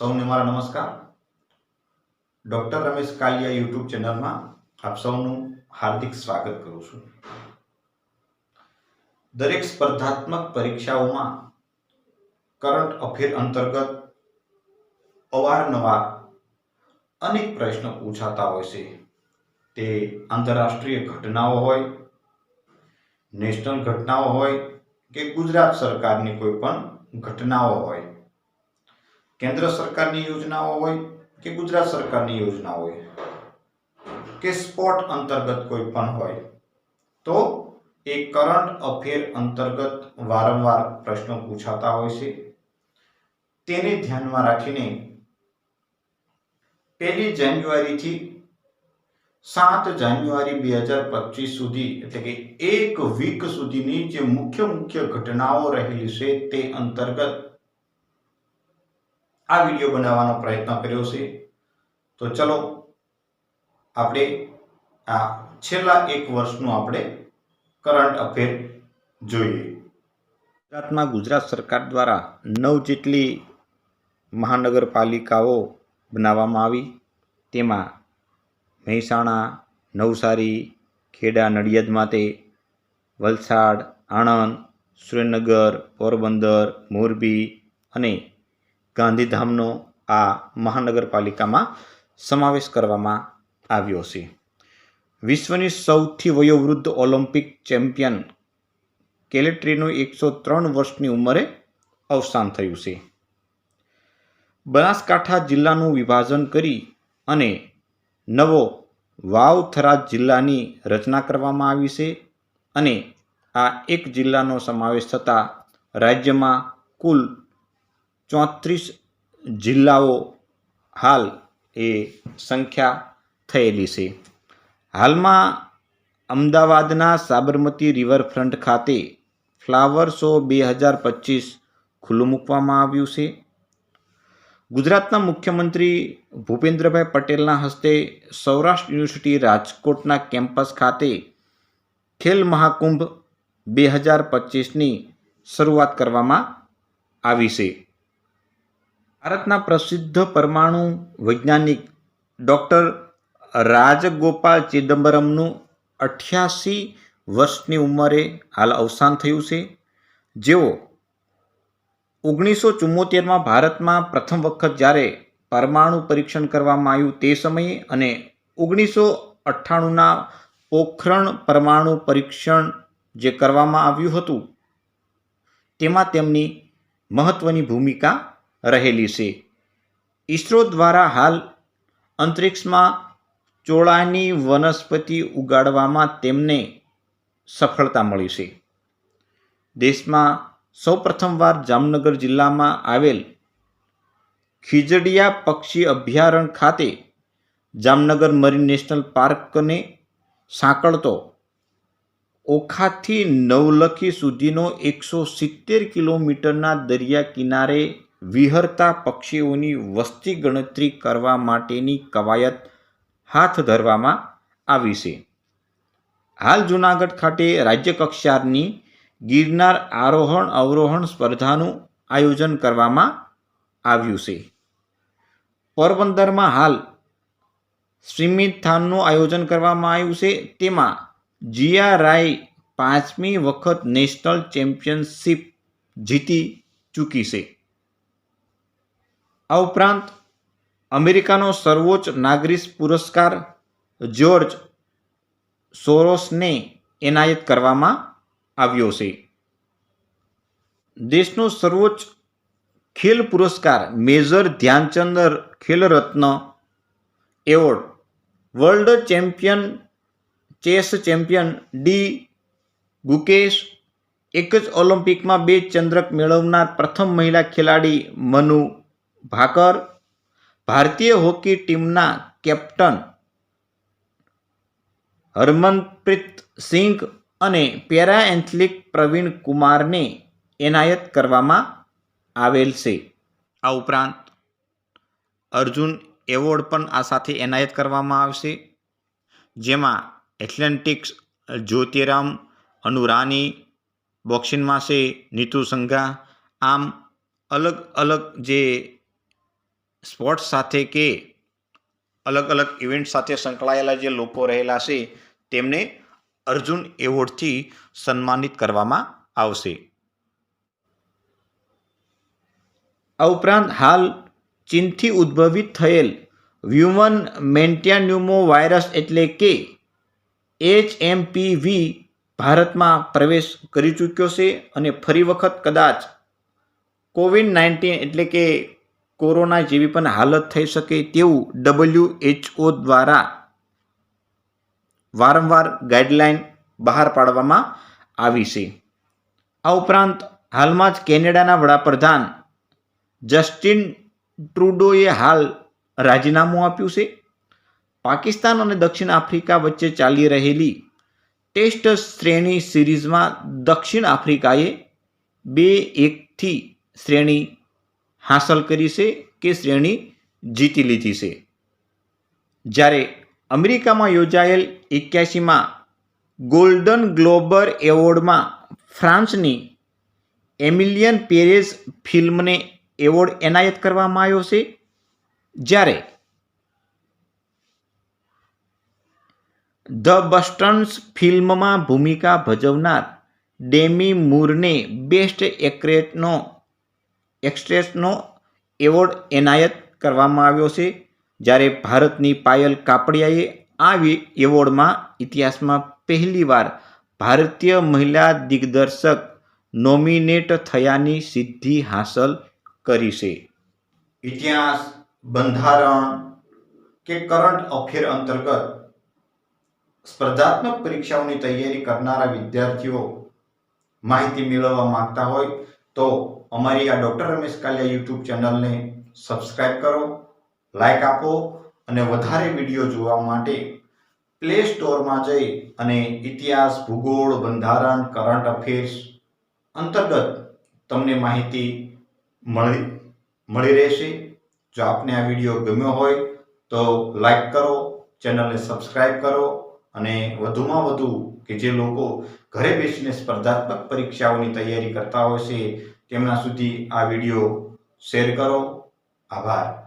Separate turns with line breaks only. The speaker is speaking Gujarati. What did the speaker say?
સૌને મારા નમસ્કાર. ડૉક્ટર રમેશ કાલિયા યુટ્યુબ ચેનલમાં આપ સૌનું હાર્દિક સ્વાગત કરું છું. દરેક સ્પર્ધાત્મક પરીક્ષાઓમાં કરંટ અફેર અંતર્ગત અવારનવાર અનેક પ્રશ્નો પૂછાતા હોય છે. તે આંતરરાષ્ટ્રીય ઘટનાઓ હોય, નેશનલ ઘટનાઓ હોય કે ગુજરાત સરકારની કોઈ પણ ઘટનાઓ હોય. કેન્દ્ર સરકારની યોજનાઓ હોય કે ગુજરાત સરકારની યોજના હોય કે સ્પોટ અંતર્ગત કોઈ પણ હોય, તો એ કરંટ અફેર અંતર્ગત વારંવાર પ્રશ્નો પૂછાતા હોય છે. તેને ધ્યાનમાં રાખીને પહેલી જાન્યુઆરીથી સાત જાન્યુઆરી બે હજાર પચીસ સુધી, એટલે કે એક વીક સુધીની જે મુખ્ય મુખ્ય ઘટનાઓ રહેલી છે તે અંતર્ગત આ વીડિયો બનાવવાનો પ્રયત્ન કર્યો છે. તો ચલો આપણે આ છેલ્લા એક વર્ષનું આપણે કરંટ અફેર જોઈએ. ગુજરાતમાં ગુજરાત સરકાર દ્વારા નવ જેટલી મહાનગરપાલિકાઓ બનાવવામાં આવી. તેમાં મહેસાણા, નવસારી, ખેડા, નડિયાદ માટે વલસાડ, આણંદ, સુરેન્દ્રનગર, પોરબંદર, મોરબી અને ગાંધીધામનો આ મહાનગરપાલિકામાં સમાવેશ કરવામાં આવ્યો છે. વિશ્વની સૌથી વયોવૃદ્ધ ઓલિમ્પિક ચેમ્પિયન કેલેટ્રીનું એકસો ત્રણ વર્ષની ઉંમરે અવસાન થયું છે. બનાસકાંઠા જિલ્લાનું વિભાજન કરી અને નવો વાવથરા જિલ્લાની રચના કરવામાં આવી છે અને આ એક જિલ્લાનો સમાવેશ થતાં રાજ્યમાં કુલ ચોત્રીસ જિલ્લાઓ હાલ એ સંખ્યા થયેલી છે. હાલમાં અમદાવાદના સાબરમતી રિવરફ્રન્ટ ખાતે ફ્લાવર શો બે હજાર પચીસ ખુલ્લું મૂકવામાં આવ્યું છે. ગુજરાતના મુખ્યમંત્રી ભૂપેન્દ્રભાઈ પટેલના હસ્તે સૌરાષ્ટ્ર યુનિવર્સિટી રાજકોટના કેમ્પસ ખાતે ખેલ મહાકુંભ બે હજાર પચીસની શરૂઆત કરવામાં આવી છે. ભારતના પ્રસિદ્ધ પરમાણુ વૈજ્ઞાનિક ડૉક્ટર રાજગોપાલ ચિદમ્બરમનું અઠ્યાસી વર્ષની ઉંમરે હાલ અવસાન થયું છે. જેઓ ઓગણીસો ચુમ્મોતેરમાં ભારતમાં પ્રથમ વખત જ્યારે પરમાણુ પરીક્ષણ કરવામાં આવ્યું તે સમયે અને ઓગણીસો અઠ્ઠાણુંના પોખરણ પરમાણુ પરીક્ષણ જે કરવામાં આવ્યું હતું, તેમાં તેમની મહત્ત્વની ભૂમિકા રહેલી છે. ઈસરો દ્વારા હાલ અંતરિક્ષમાં ચોળાની વનસ્પતિ ઉગાડવામાં તેમને સફળતા મળી છે. દેશમાં સૌપ્રથમવાર જામનગર જિલ્લામાં આવેલ ખીજડીયા પક્ષી અભયારણ્ય ખાતે જામનગર મરીન નેશનલ પાર્કને સાંકળતો ઓખાથી નવલખી સુધીનો એકસો સિત્તેર કિલોમીટરના દરિયા કિનારે વિહરતા પક્ષીઓની વસ્તી ગણતરી કરવા માટેની કવાયત હાથ ધરવામાં આવી છે. હાલ જૂનાગઢ ખાતે રાજ્ય કક્ષાની ગિરનાર આરોહણ અવરોહણ સ્પર્ધાનું આયોજન કરવામાં આવ્યું છે. પોરબંદરમાં હાલ સ્વિમિંગ થાનનું આયોજન કરવામાં આવ્યું છે. તેમાં જીયા રાય પાંચમી વખત નેશનલ ચેમ્પિયનશિપ જીતી ચૂકી છે. આ ઉપરાંત અમેરિકાનો સર્વોચ્ચ નાગરિક પુરસ્કાર જ્યોર્જ સોરોસને એનાયત કરવામાં આવ્યો છે. દેશનો સર્વોચ્ચ ખેલ પુરસ્કાર major Dhyanchand Khel Ratna award world champion chess champion D Gukesh એક જ ઓલિમ્પિકમાં બે ચંદ્રક મેળવનાર પ્રથમ મહિલા ખેલાડી મનુ ભાકર, ભારતીય હોકી ટીમના કેપ્ટન હરમનપ્રીત સિંઘ અને પેરા એથ્લેટિક પ્રવીણ કુમારને એનાયત કરવામાં આવેલ છે. આ ઉપરાંત અર્જુન એવોર્ડ પણ આ સાથે એનાયત કરવામાં આવશે, જેમાં એથ્લેટિક્સ જ્યોતિરામ અનુરાની બોક્સિંગમાં છે નીતુ સંઘા આમ અલગ અલગ જે સ્પોર્ટ્સ સાથે કે અલગ અલગ ઇવેન્ટ સાથે સંકળાયેલા જે લોકો રહેલા છે, તેમને અર્જુન એવોર્ડથી સન્માનિત કરવામાં આવશે. આ ઉપરાંત હાલ ચીનથી ઉદ્ભવિત થયેલ વ્યુમન મેન્ટિયાન્યુમો વાયરસ એટલે કે એચ એમ વી ભારતમાં પ્રવેશ કરી ચૂક્યો છે અને ફરી વખત કદાચ કોવિડ નાઇન્ટીન એટલે કે કોરોના જેવી પણ હાલત થઈ શકે તેવું ડબલ્યુ એચઓ દ્વારા વારંવાર ગાઈડલાઈન બહાર પાડવામાં આવી છે. આ ઉપરાંત હાલમાં જ કેનેડાના વડાપ્રધાન જસ્ટિન ટ્રુડોએ હાલ રાજીનામું આપ્યું છે. પાકિસ્તાન અને દક્ષિણ આફ્રિકા વચ્ચે ચાલી રહેલી ટેસ્ટ શ્રેણી સિરીઝમાં દક્ષિણ આફ્રિકાએ બે એકથી શ્રેણી હાંસલ કરી છે કે શ્રેણી જીતી લીધી છે? જ્યારે અમેરિકામાં યોજાયેલ એક્યાસીમાં ગોલ્ડન ગ્લોબર એવોર્ડમાં ફ્રાન્સની એમિલિયન પેરેઝ ફિલ્મને એવોર્ડ એનાયત કરવામાં આવ્યો છે, જ્યારે ધ બસ્ટન્સ ફિલ્મમાં ભૂમિકા ભજવનાર ડેમી મૂરને બેસ્ટ એક્ટ્રેસનો એક્ટ્રેસનો એવોર્ડ એનાયત કરવામાં આવ્યો છે. જ્યારે ભારતની પાયલ કાપડિયાએ આ એવોર્ડમાં ઇતિહાસમાં પહેલીવાર ભારતીય મહિલા દિગ્દર્શક નોમિનેટ થયાની સિદ્ધિ હાંસલ કરી છે. ઇતિહાસ, બંધારણ કે કરંટ અફેર અંતર્ગત સ્પર્ધાત્મક પરીક્ષાઓની તૈયારી કરનારા વિદ્યાર્થીઓ માહિતી મેળવવા માંગતા હોય તો અમારી આ ડૉક્ટર રમેશ કાલિયા યુટ્યુબ ચેનલને સબસ્ક્રાઇબ કરો, લાઇક આપો અને વધારે વીડિયો જોવા માટે પ્લે સ્ટોરમાં જઈ અને ઇતિહાસ, ભૂગોળ, બંધારણ, કરંટ અફેર્સ અંતર્ગત તમને માહિતી મળી મળી રહેશે. જો આપને આ વીડિયો ગમ્યો હોય તો લાઈક કરો, ચેનલને સબસ્ક્રાઇબ કરો અને વધુમાં વધુ કે જે લોકો ઘરે બેસીને સ્પર્ધાત્મક પરીક્ષાઓની તૈયારી કરતા હોય છે તેમના સુધી આ વીડિયો શેર કરો. આભાર.